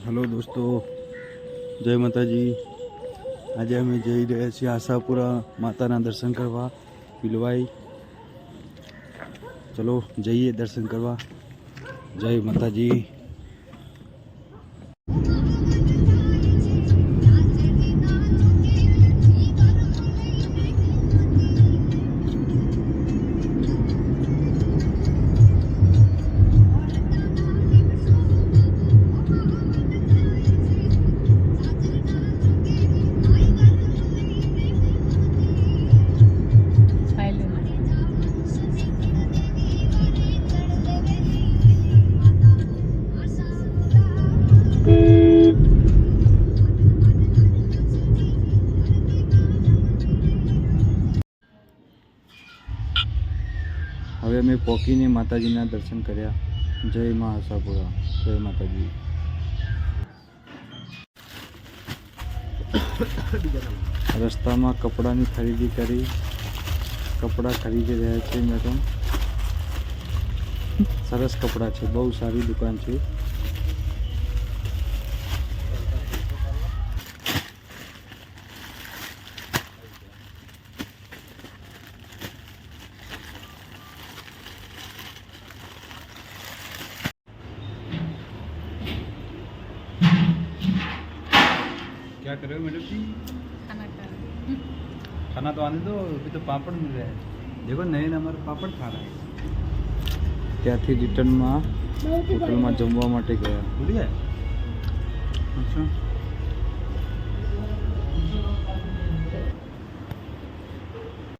Hello દોસ્તો જય માતાજી આજે અમે જઈ રહ્યા છીએ આશાપુરા માતાના દર્શન કરવા પીલવાઈ ચલો જઈએ દર્શન કરવા જય માતાજી હવે અમે પોકીને માતાજીના દર્શન કર્યા. જય મા આશાપુરા, જય માતાજી. રસ્તામાં કપડાની ખરીદી કરી. કપડાં ખરીદી રહ્યા છે મેડમ. સરસ કપડાં છે, બહુ સારી દુકાન છે. क्या कर रहे हो मैडम जी खाना खा रहे खाना तो आने दो अभी तो पापड़ मिल रहा है देखो नए नए हमारे पापड़ खा रहा है ત્યાંથી રિટર્નમાં હોટલમાં જમવા માટે ગયા ભૂલી જાય અચ્છા